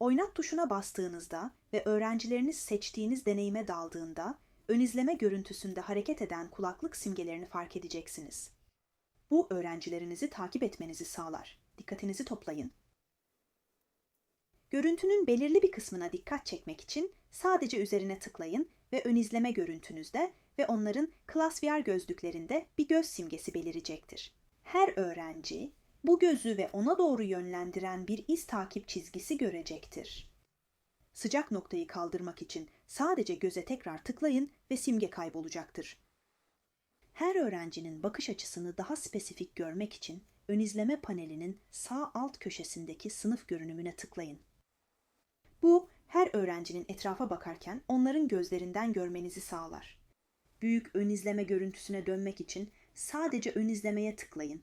Oynat tuşuna bastığınızda ve öğrencileriniz seçtiğiniz deneyime daldığında ön izleme görüntüsünde hareket eden kulaklık simgelerini fark edeceksiniz. Bu öğrencilerinizi takip etmenizi sağlar. Dikkatinizi toplayın. Görüntünün belirli bir kısmına dikkat çekmek için sadece üzerine tıklayın ve ön izleme görüntünüzde ve onların ClassVR gözlüklerinde bir göz simgesi belirecektir. Her öğrenci bu gözü ve ona doğru yönlendiren bir iz takip çizgisi görecektir. Sıcak noktayı kaldırmak için sadece göze tekrar tıklayın ve simge kaybolacaktır. Her öğrencinin bakış açısını daha spesifik görmek için ön izleme panelinin sağ alt köşesindeki sınıf görünümüne tıklayın. Bu her öğrencinin etrafa bakarken onların gözlerinden görmenizi sağlar. Büyük ön izleme görüntüsüne dönmek için sadece ön izlemeye tıklayın